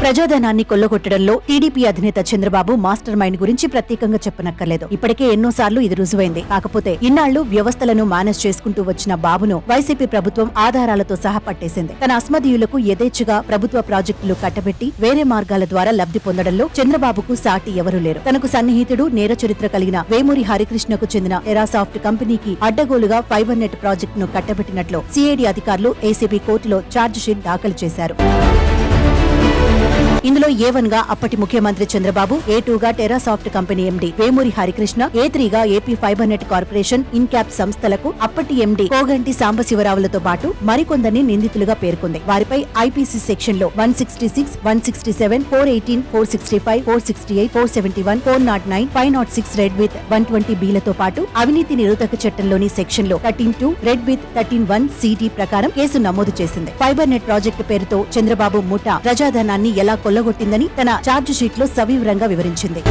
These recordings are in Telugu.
ప్రజాధనాన్ని కొల్లగొట్టడంలో టీడీపీ అధినేత చంద్రబాబు మాస్టర్ మైండ్ గురించి ప్రత్యేకంగా చెప్పనక్కర్లేదు. ఇప్పటికే ఎన్నోసార్లు ఇది రుజువైంది. కాకపోతే ఇన్నాళ్ళు వ్యవస్థలను మేనేజ్ చేసుకుంటూ వచ్చిన బాబును వైసీపీ ప్రభుత్వం ఆధారాలతో సహా పట్టేసింది. తన అస్మదీయులకు యథేచ్ఛగా ప్రభుత్వ ప్రాజెక్టులు కట్టబెట్టి వేరే మార్గాల ద్వారా లబ్ధి పొందడంలో చంద్రబాబుకు సాటి ఎవరూ లేరు. తనకు సన్నిహితుడు నేర చరిత్ర కలిగిన వేమూరి హరికృష్ణకు చెందిన ఎరాసాఫ్ట్ కంపెనీకి అడ్డగోలుగా ఫైబర్ నెట్ ప్రాజెక్టును కట్టబెట్టినట్లు సిఐడి అధికారులు ఏసీబీ కోర్టులో ఛార్జ్ షీట్ దాఖలు చేశారు. ఇందులో ఏ వన్గా అప్పటి ముఖ్యమంత్రి చంద్రబాబు ఏ టూ గా Terasoft company MD Vemuri Harikrishna A three గా AP fiber net corporation INCAP సంస్థలకు అప్పటి ఎండీ కోగంటి సాంబశివరావులతో పాటు మరికొందరిని నిందితులుగా పేర్కొంది. వారిపై ఐపీసీ సెక్షన్లో one sixty six one sixty seven four eighteen four sixty five four sixty eight four seventy one four nought nine five nought six read with one twenty బీలతో పాటు అవినీతి నిరోధక చట్టంలోని సెక్షన్లో thirteen two read with thirteen one C D ప్రకారం కేసు నమోదు చేసింది. ఫైబర్ నెట్ ప్రాజెక్టు పేరుతో చంద్రబాబు ముఠా ప్రజాధనాన్ని ఎలా కొల్లగొట్టిందని తన ఛార్జ్ షీట్లో సవివరంగా వివరించింది.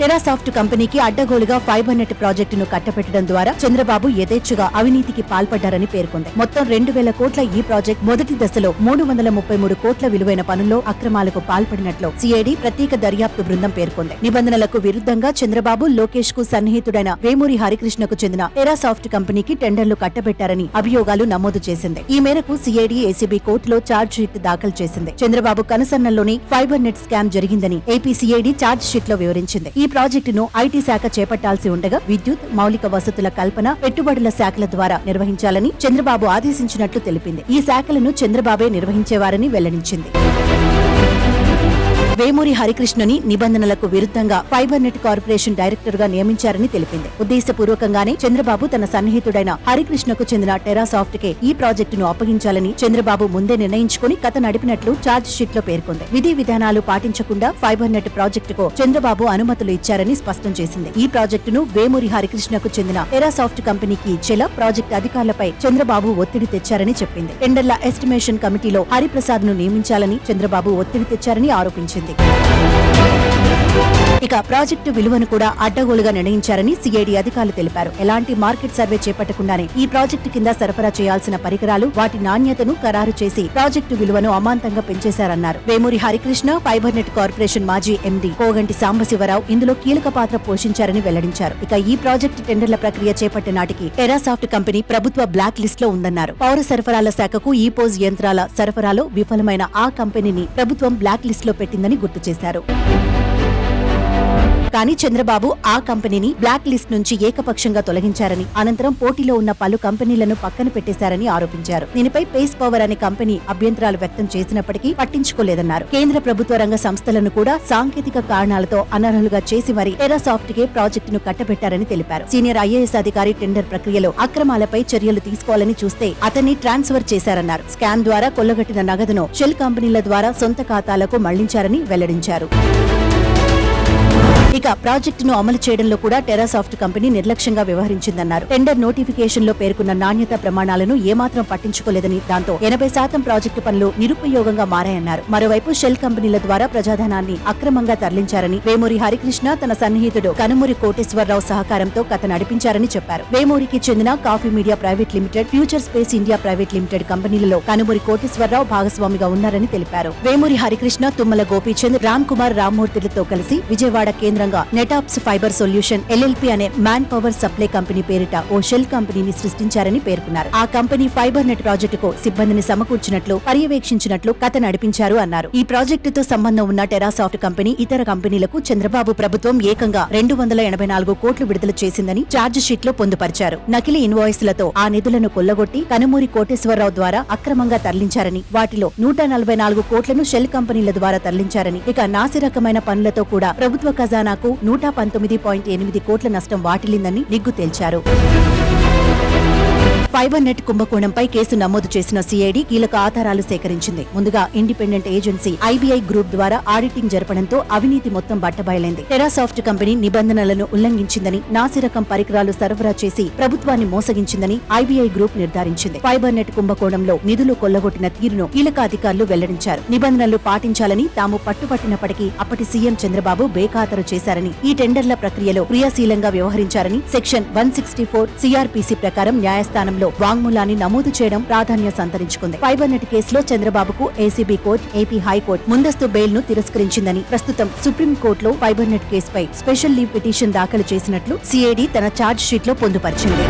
టెరాసాఫ్ట్ కంపెనీకి అడ్డగోలుగా ఫైబర్ నెట్ ప్రాజెక్టును కట్టపెట్టడం ద్వారా చంద్రబాబు యథేచ్ఛగా అవినీతికి పాల్పడ్డారని పేర్కొంది. మొత్తం రెండు వేల కోట్ల ఈ ప్రాజెక్ట్ మొదటి దశలో మూడు వందల ముప్పై మూడు కోట్ల విలువైన పనుల్లో అక్రమాలకు పాల్పడినట్లు సిఐడి ప్రత్యేక దర్యాప్తు బృందం పేర్కొంది. నిబంధనలకు విరుద్ధంగా చంద్రబాబు లోకేష్కు సన్నిహితుడైన వేమూరి హరికృష్ణకు చెందిన టెరాసాఫ్ట్ కంపెనీకి టెండర్లు కట్టబెట్టారని అభియోగాలు నమోదు చేసింది. ఈ మేరకు సిఐడి ఏసీబీ కోర్టులో ఛార్జ్ షీట్ దాఖలు చేసింది. చంద్రబాబు కనసన్నల్లోని ఫైబర్ నెట్ స్కామ్ జరిగిందని ఏపీ సిఐడి షీట్లో వివరించింది. ఈ ప్రాజెక్టును ఐటీ శాఖ చేపట్టాల్సి ఉండగా విద్యుత్ మౌలిక వసతుల కల్పన పెట్టుబడుల శాఖల ద్వారా నిర్వహించాలని చంద్రబాబు ఆదేశించినట్లు తెలిపింది. ఈ శాఖలను చంద్రబాబే నిర్వహించేవారని వెల్లడించింది. వేమూరి హరికృష్ణని నిబంధనలకు విరుద్ధంగా ఫైబర్ నెట్ కార్పొరేషన్ డైరెక్టర్గా నియమించారని తెలిపింది. ఉద్దేశపూర్వకంగానే చంద్రబాబు తన సన్నిహితుడైన హరికృష్ణకు చెందిన టెరాసాఫ్ట్ కే ఈ ప్రాజెక్టును అప్పగించాలని చంద్రబాబు ముందే నిర్ణయించుకుని కథ నడిపినట్లు ఛార్జ్ షీట్లో పేర్కొంది. విధి విధానాలు పాటించకుండా ఫైబర్ నెట్ ప్రాజెక్టుకు చంద్రబాబు అనుమతులు ఇచ్చారని స్పష్టం చేసింది. ఈ ప్రాజెక్టును వేమూరి హరికృష్ణకు చెందిన టెరాసాఫ్ట్ కంపెనీకి ఇచ్చేలా ప్రాజెక్ట్ అధికారులపై చంద్రబాబు ఒత్తిడి తెచ్చారని చెప్పింది. టెండర్ల ఎస్టిమేషన్ కమిటీలో హరిప్రసాద్ను నియమించాలని చంద్రబాబు ఒత్తిడి తెచ్చారని ఆరోపించింది. Atlantic. ఇక ప్రాజెక్టు విలువను కూడా అడ్డగోలుగా నిర్ణయించారని సిఐడి అధికారులు తెలిపారు. ఎలాంటి మార్కెట్ సర్వే చేపట్టకుండానే ఈ ప్రాజెక్టు కింద సరఫరా చేయాల్సిన పరికరాలు వాటి నాణ్యతను ఖరారు చేసి ప్రాజెక్టు విలువను అమాంతంగా పెంచేశారన్నారు. Vemuri Harikrishna fiber net corporation మాజీ ఎండీ కోగంటి సాంబశివరావు ఇందులో కీలక పాత్ర పోషించారని వెల్లడించారు. ఇక ఈ ప్రాజెక్టు టెండర్ల ప్రక్రియ చేపట్టే నాటికి టెరాసాఫ్ట్ కంపెనీ ప్రభుత్వ బ్లాక్ లిస్ట్లో ఉందన్నారు. పౌర సరఫరాల శాఖకు ఈ పోజ్ యంత్రాల సరఫరాలో విఫలమైన ఆ కంపెనీని ప్రభుత్వం బ్లాక్ లిస్ట్లో పెట్టిందని గుర్తు చేశారు. కానీ చంద్రబాబు ఆ కంపెనీని బ్లాక్ లిస్ట్ నుంచి ఏకపక్షంగా తొలగించారని అనంతరం పోటీలో ఉన్న పలు కంపెనీలను పక్కన పెట్టేశారని ఆరోపించారు. దీనిపై పేస్ పవర్ అనే కంపెనీ అభ్యంతరాలు వ్యక్తం చేసినప్పటికీ పట్టించుకోలేదన్నారు. కేంద్ర ప్రభుత్వ రంగ సంస్థలను కూడా సాంకేతిక కారణాలతో అనర్హులుగా చేసి మరీ టెరాసాఫ్ట్ కే ప్రాజెక్టును కట్టబెట్టారని తెలిపారు. సీనియర్ ఐఏఎస్ అధికారి టెండర్ ప్రక్రియలో అక్రమాలపై చర్యలు తీసుకోవాలని చూస్తే అతన్ని ట్రాన్స్ఫర్ చేశారన్నారు. స్కామ్ ద్వారా కొల్లగట్టిన నగదును షెల్ కంపెనీల ద్వారా సొంత ఖాతాలకు మళ్ళించారని వెల్లడించారు. ఇక ప్రాజెక్టును అమలు చేయడంలో కూడా టెరాసాఫ్ట్ కంపెనీ నిర్లక్ష్యంగా వ్యవహరించిందన్నారు. టెండర్ నోటిఫికేషన్లో పేర్కొన్న నాణ్యత ప్రమాణాలను ఏమాత్రం పట్టించుకోలేదని దాంతో ఎనభై శాతం ప్రాజెక్టు పనులు నిరుపయోగంగా మారాయన్నారు. మరోవైపు షెల్ కంపెనీల ద్వారా ప్రజాధనాన్ని అక్రమంగా తరలించారని వేమూరి హరికృష్ణ తన సన్నిహితుడు కనుమూరి కోటేశ్వరరావు సహకారంతో కథ నడిపించారని చెప్పారు. వేమూరికి చెందిన coffee media private limited future space India private limited కంపెనీలలో కనుమూరి కోటేశ్వరరావు భాగస్వామిగా ఉన్నారని తెలిపారు. వేమూరి హరికృష్ణ తుమ్మల గోపీచంద్ రామ్ కుమార్ రామ్మూర్తిలతో కలిసి విజయవాడ కేంద్రంగా నెటాప్స్ ఫైబర్ సొల్యూషన్ ఎల్ఎల్పి అనే మ్యాన్ పవర్ సప్లై కంపెనీ పేరిట ఓ షెల్ కంపెనీని సృష్టించారని పేర్కొన్నారు. ఆ కంపెనీ ఫైబర్ నెట్ ప్రాజెక్టుకు సిబ్బందిని సమకూర్చినట్లు పర్యవేక్షించినట్లు కథ నడిపించారు అన్నారు. ఈ ప్రాజెక్టుతో సంబంధం ఉన్న టెరాసాఫ్ట్ కంపెనీ ఇతర కంపెనీలకు చంద్రబాబు ప్రభుత్వం ఏకంగా రెండు వందల ఎనభై నాలుగు కోట్లు విడుదల చేసిందని ఛార్జ్ షీట్లో పొందుపరిచారు. నకిలీ ఇన్వాయిస్లతో ఆ నిధులను కొల్లగొట్టి కనుమూరి కోటేశ్వరరావు ద్వారా అక్రమంగా తరలించారని వాటిలో నూట నలభై నాలుగు కోట్లను షెల్ కంపెనీల ద్వారా తరలించారని ఇక నాసి రకమైన పనులతో కూడా ప్రభుత్వ తెలంగాణకు నూట పంతొమ్మిది పాయింట్ ఎనిమిది కోట్ల నష్టం వాటిల్లిందని నిగ్గు తేల్చారు. ఫైబర్ నెట్ కుంభకోణంపై కేసు నమోదు చేసిన సిఐడి కీలక ఆధారాలు సేకరించింది. ముందుగా ఇండిపెండెంట్ ఏజెన్సీ ఐబీఐ గ్రూప్ ద్వారా ఆడిటింగ్ జరపడంతో అవినీతి మొత్తం బట్టబయలైంది. టెరాసాఫ్ట్ కంపెనీ నిబంధనలను ఉల్లంఘించిందని నాసిరకం పరికరాలు సరఫరా చేసి ప్రభుత్వాన్ని మోసగించిందని ఐబీఐ గ్రూప్ నిర్ధారించింది. ఫైబర్ నెట్ కుంభకోణంలో నిధులు కొల్లగొట్టిన తీరును కీలక అధికారులు వెల్లడించారు. నిబంధనలు పాటించాలని తాము పట్టుపట్టినప్పటికీ అప్పటి సీఎం చంద్రబాబు బేఖాతరు చేశారని ఈ టెండర్ల ప్రక్రియలో క్రియాశీలంగా వ్యవహరించారని section one sixty four CRPC ప్రకారం న్యాయస్థానం నేపథ్యంలో వాంగ్మూలాన్ని నమోదు చేయడం ప్రాధాన్యం సంతరించుకుంది. ఫైబర్ నెట్ కేసులో చంద్రబాబుకు ఏసీబీ కోర్టు ఏపీ హైకోర్టు ముందస్తు బెయిల్ను తిరస్కరించిందని ప్రస్తుతం సుప్రీంకోర్టులో ఫైబర్ నెట్ కేసుపై స్పెషల్ లీవ్ పిటిషన్ దాఖలు చేసినట్లు సిఐడి తన ఛార్జ్ షీట్లో పొందుపరిచింది.